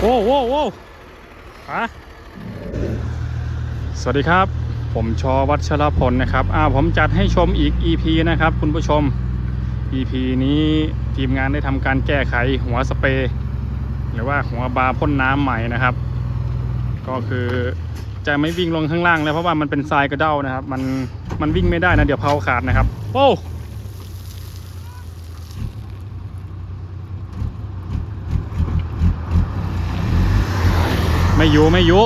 โอ้โว้โว้ฮะสวัสดีครับ ผมชอวัชรพลนะครับอ่าผมจัดให้ชมอีก EP นะครับ คุณผู้ชม EP นี้ทีมงานได้ทำการแก้ไขหัวสเปรย์หรือว่าหัวบาร์พ่นน้ำใหม่นะครับ ก็คือจะไม่วิ่งลงข้างล่างแล้วเพราะว่ามันเป็นทรายกระเด้านะครับ มันมันวิ่งไม่ได้นะเดี๋ยวเพาขาดนะครับโอ้ ไม่อยู่ไม่อยู่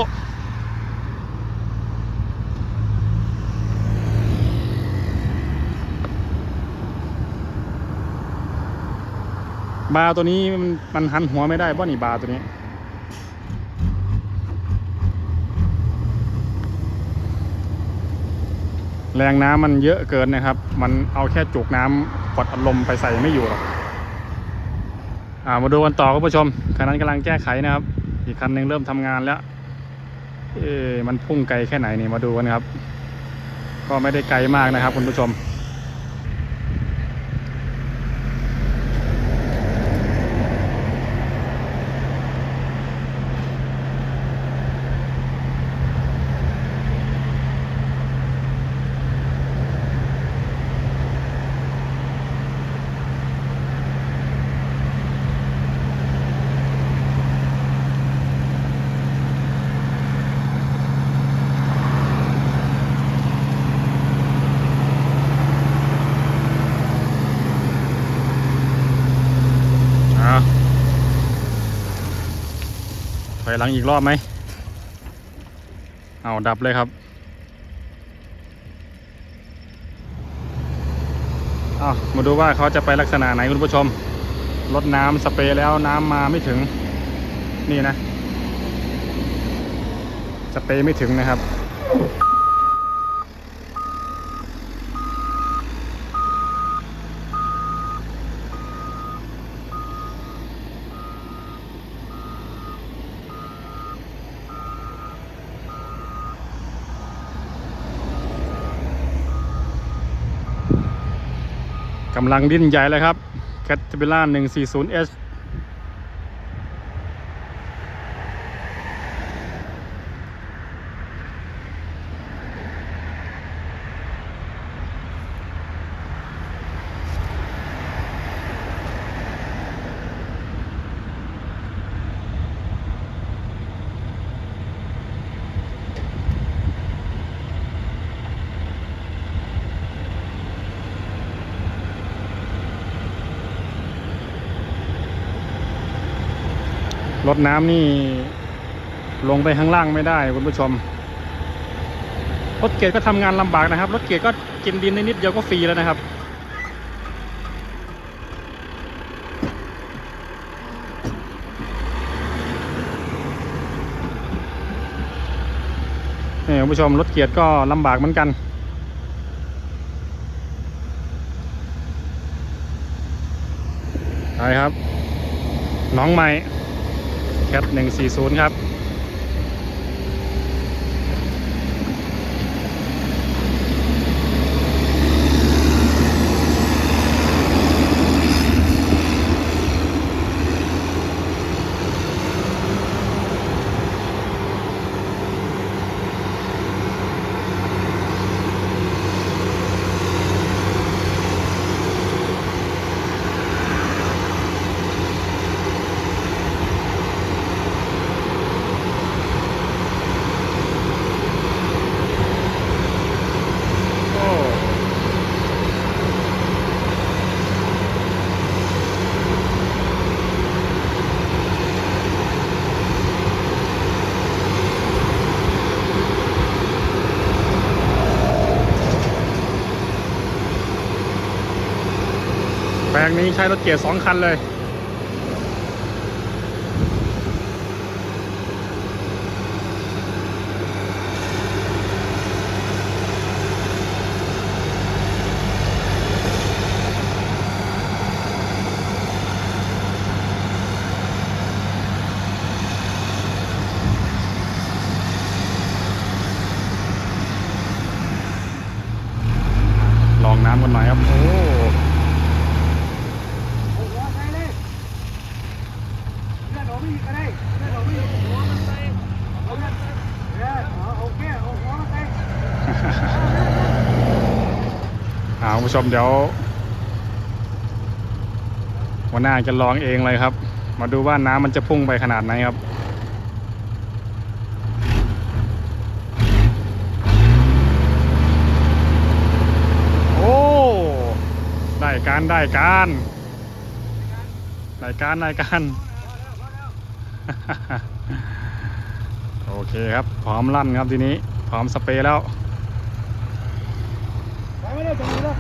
บาร์ตัวนี้มันมันหันหัวไม่ได้เพราะนี่บาร์ตัวนี้ แรงน้ำมันเยอะเกินนะครับ มันเอาแค่จุกน้ำกดอารมณ์ไปใส่ไม่อยู่หรอกอ่ามาดูกันต่อคุณผู้ชมคันนั้นกำลังแก้ไขนะครับ อีกคันหนึ่งเริ่มทำงานแล้ว เอ๊มันพุ่งไกลแค่ไหนนี่มาดูกันครับ ก็ไม่ได้ไกลมากนะครับคุณผู้ชม อยหลังอีกรอบไหม เอาดับเลยครับเอามาดูว่าเขาจะไปลักษณะไหนคุณผู้ชม รดน้ำสเปรย์แล้วน้ำมาไม่ถึง นี่นะ สเปรย์ไม่ถึงนะครับ กำลังดิ้นใหญ่เลยครับ c a t e r p i l l a r 140S รถน้ำนี่ ลงไปข้างล่างไม่ได้คุณผู้ชม รถเกียร์ก็ทำงานลำบากนะครับ รถเกียร์ก็กินดินนิดเดียวก็ฟรีแล้วนะครับนี่คุณผู้ชมรถเกียร์ก็ลำบากเหมือนกันไปครับ น้องใหม่ แคทหนึ่งสี่ศูนย์ครับ นี้ใช้รถเกียร์สองคันเลย ลองน้ำกันหน่อยครับ โอ้ โอ้โหใช่เลย ไม่อีกก็ได้ได้เราไม่อีกหัวมันไปเอาเนี่ยเออเอาโอเคเอาหัวมันไป อ่า คุณผู้ชมเดี๋ยวหัวหน้าจะลองเองเลยครับ มาดูว่าน้ำมันจะพุ่งไปขนาดไหนครับโอ้ได้การได้การได้การได้การ โอเคครับ พร้อมลั่นครับทีนี้ พร้อมสเปรย์แล้ว ไม่ได้จังเลย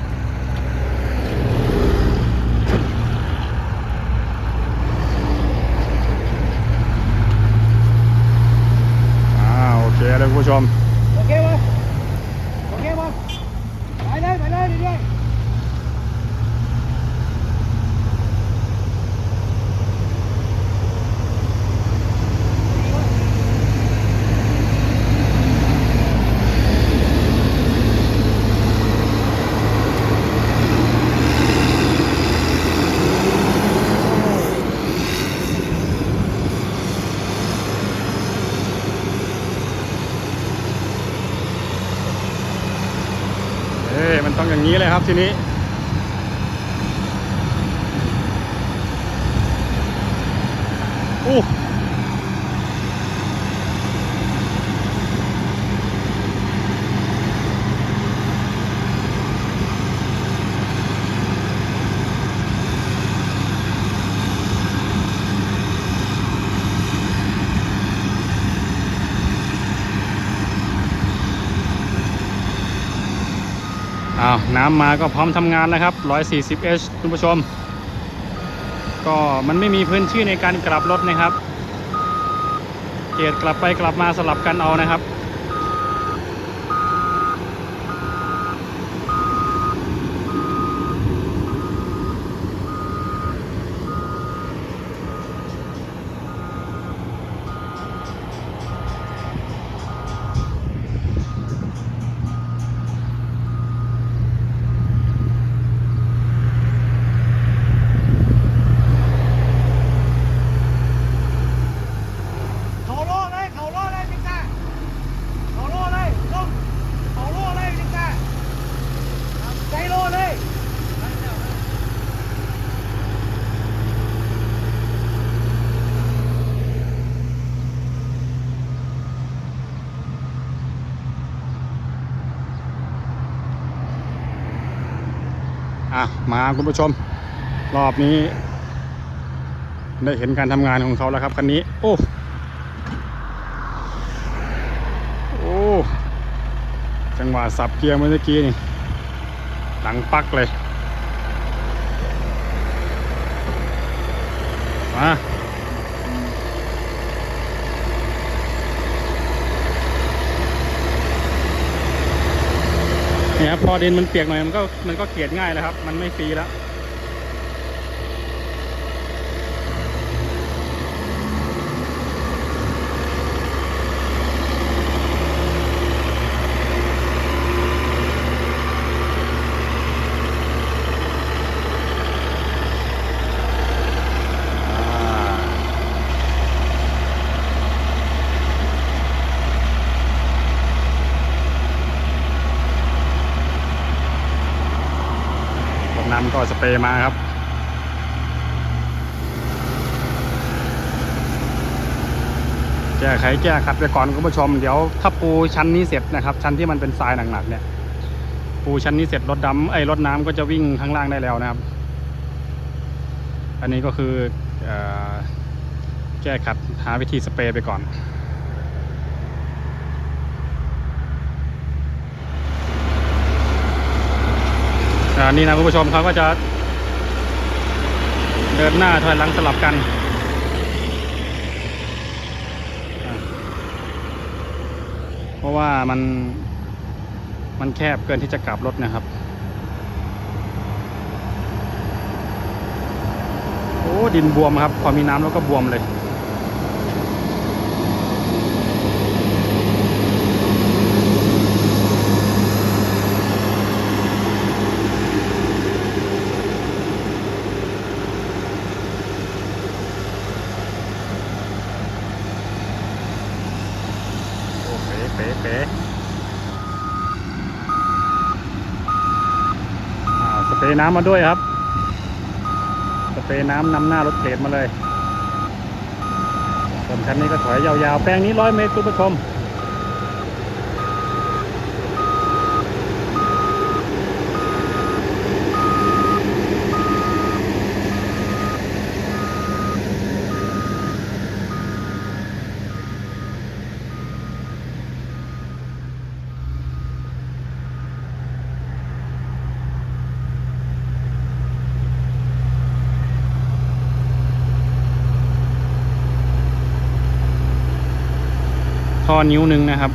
อ่าโอเคเลยคุณผู้ชม โอเคไหมโอเคไหมไปเลยไปเลยเรื่อย เอ้ยมั นี้เลยครับทีนี้ อู้ อ้าวน้ำมาก็พร้อมทำงานแล้วครับ 140H คุณผู้ชม ก็มันไม่มีพื้นที่ในการกลับรถนะครับ เกียรกลับไปกลับมาสลับกันเอานะครับ ๆเขาโล่เลยเขาโล่เลยพิซซ่าเขาโล่เลยลงเขาโล่เลยพิซซ่าใจโล่เลย อะมาคุณผู้ชม รอบนี้ ได้เห็นการทำงานของเขาแล้วครับคันนี้ โอ้โอ้จังหวะสับเกียร์เมื่อกี้นี่ หลังปักเลย มา เนี่ยครับ พอดินมันเปียกหน่อยมันก็มันก็เกลียดง่ายแล้วครับ มันไม่ฟรีแล้ว เปมาครับ แก้ไขแก้ขัดไปก่อนคุณผู้ชม เดี๋ยวถ้าปูชั้นนี้เสร็จนะครับ ชั้นที่มันเป็นทรายหนักๆเนี่ยปูชั้นนี้เสร็จรถดำไอ้รถน้ำก็จะวิ่งข้างล่างได้แล้วนะครับ อันนี้ก็คือเออแก้ขัดหาวิธีสเปรย์ไปก่อน อันนี้นะคุณผู้ชมเขาก็จะ เดินหน้าถอยหลังสลับกันเพราะว่ามันมันแคบเกินที่จะกลับรถนะครับ โอ้ดินบวมครับ พอมีน้ำแล้วก็บวมเลย ย์ น้ำมาด้วยครับ สเปรย์น้ำนำหน้ารถเกรดมาเลยส่วนคันนี้ก็ถอยยาวๆ แปลงนี้ร้อยเมตรคุณผู้ชม ท่อนิ้วหนึ่งนะครับ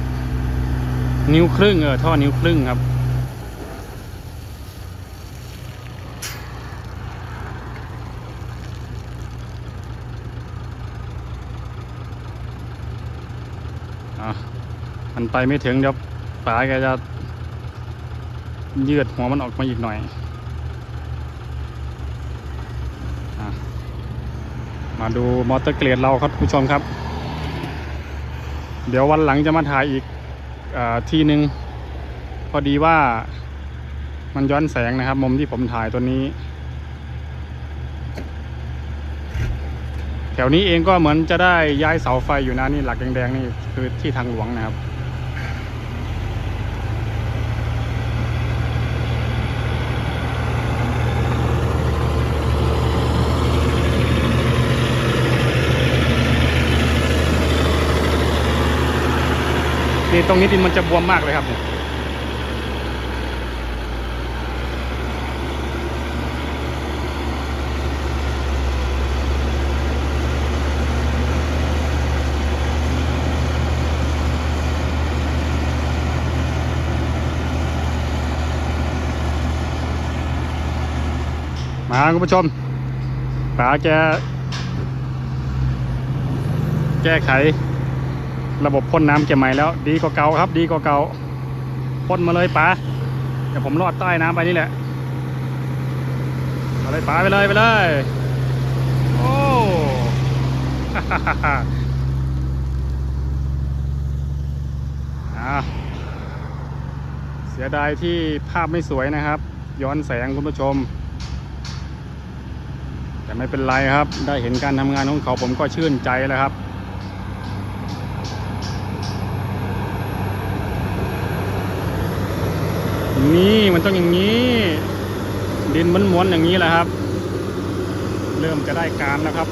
นิ้วครึ่งเออท่อนิ้วครึ่งครับอะมันไปไม่ถึงเดี๋ยวป๋าแกจะยืดหัวมันออกมาอีกหน่อยอมาดูมอเตอร์เกรดเราครับผู้ชมครับ เดี๋ยววันหลังจะมาถ่ายอีกอที่หนึ่งพอดีว่ามันย้อนแสงนะครับ มุมที่ผมถ่ายตัวนี้ แถวนี้เองก็เหมือนจะได้ย้ายเสาไฟอยู่นะนี่หลักแดงๆนี่คือที่ทางหลวงนะครับ นี่ตรงนี้ดินมันจะบวมมากเลยครับเนี่ยมาคุณผู้ชมป๋าแกแก้ไข ระบบพ่นน้ำเก็บใหม่แล้ว ดีกว่าเก่าครับ ดีกว่าเก่าพ่นมาเลยป๋าเดี๋ยวผมลอดใต้น้ำไปนี่แหละมาเลยป๋าไปเลยไปเลยโอ้อะเสียดายที่ภาพไม่สวยนะครับ ย้อนแสงคุณผู้ชม แต่ไม่เป็นไรครับ ได้เห็นการทำงานของเขาผมก็ชื่นใจแล้วครับ นี่มันต้องอย่างนี้ ดินมันม้วนๆอย่างนี้แหละครับ เริ่มจะได้การแล้วครับ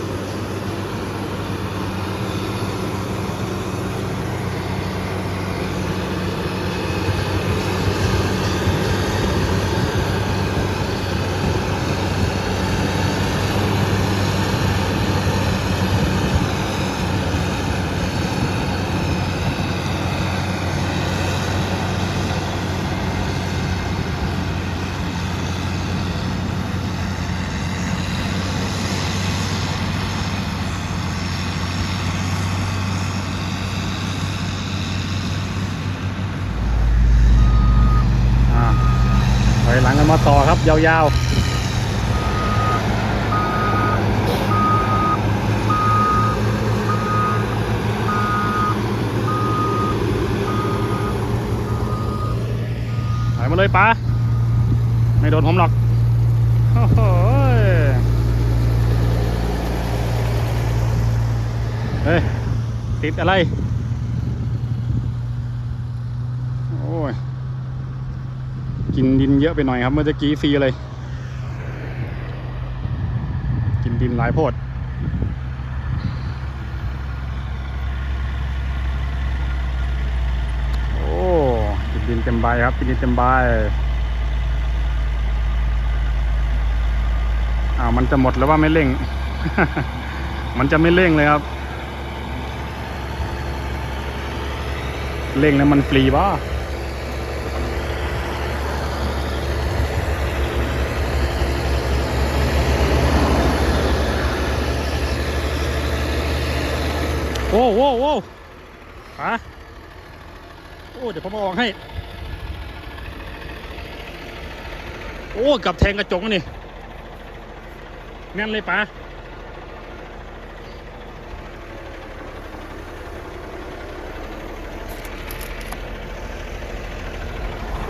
อยหลังกันมาต่อครับ ยาวๆถอยมาเลยป้าไม่โดนผมหรอกโอ้โหเฮ้ยติดอะไร โอ้ย กินดินเยอะไปหน่อยครับ เมื่อกี้ฟรีเลย กินดินหลายโพดโอ้กินดินเต็มใบครับกินดินเต็มใบอ้าวมันจะหมดแล้วว่าไม่เร่ง มันจะไม่เร่งเลยครับ เร่งแล้วมันฟรีบ้า โอ้โหโอ้ฮะโอ้เดี๋ยวผมอองให้ โอ้กับแทงกระจกนี่แน่นเลยปะ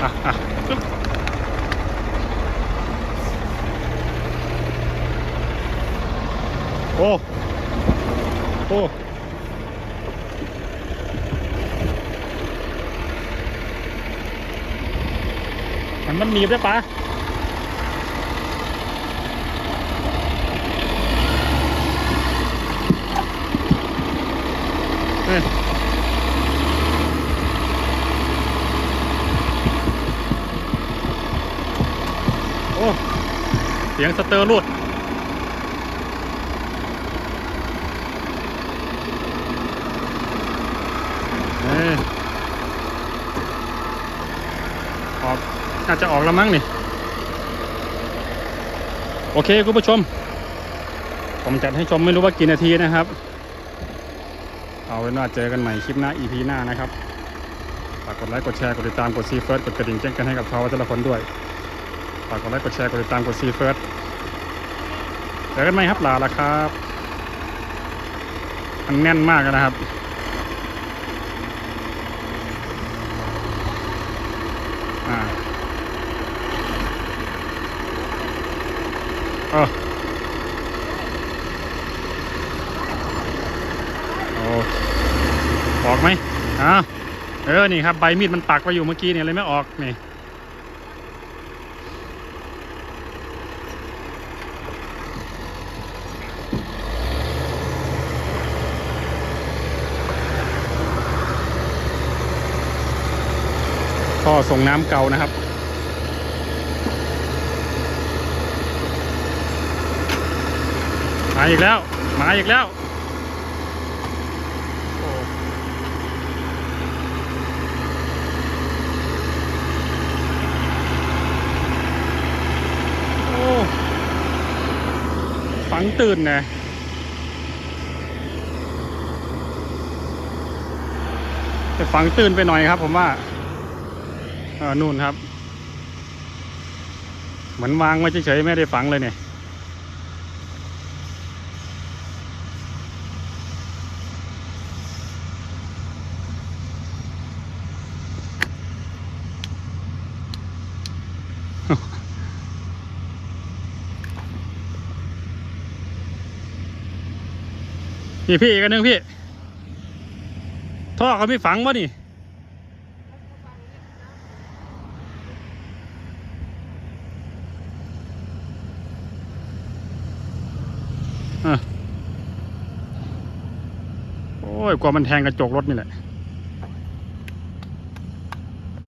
อะอะโอ้ โอ้ มันมันหนีบได้ปะเฮ้ยโอ้ เสียงสเตอร์รูดเอ้ยออ น่าจจะออกแล้วมั้งนี่ โอเคคุณผู้ชม ผมจัดให้ชมไม่รู้ว่ากี่นาทีนะครับ เอาเป็นว่าเจอกันใหม่คลิปหน้า EP หน้านะครับฝากกดไลค์กดแชร์กดติดตามกดซีเฟิร์สกดกระดิ่งแจ้งกันให้กับชาววัชรพลด้วยฝากกดไลค์กดแชร์กดติดตามกดซีเฟิร์สเจอกันไหมครับลาละครับมันแน่นมากนะครับ อ่าเออโอออกไหมอ้าวเออ นี่ครับ ใบมีดมันปักไปอยู่เมื่อกี้เนี่ยเลยไม่ออก นี่ท่อส่งน้ำเก่านะครับ มาอีกแล้ว มาอีกแล้วโอ้โอฝังตื่นนะแต่ฝังตื่นไปหน่อยครับ ผมว่าเออนู่นครับ เหมือนวางไว้เฉยๆไม่ได้ฝังเลยเนี่ย นี่พี่อีกอันหนึ่งพี่ ท่อเขาไม่ฝังวะนี่อะโอ้ย กว่ามันแทงกระจกรถนี่แหละ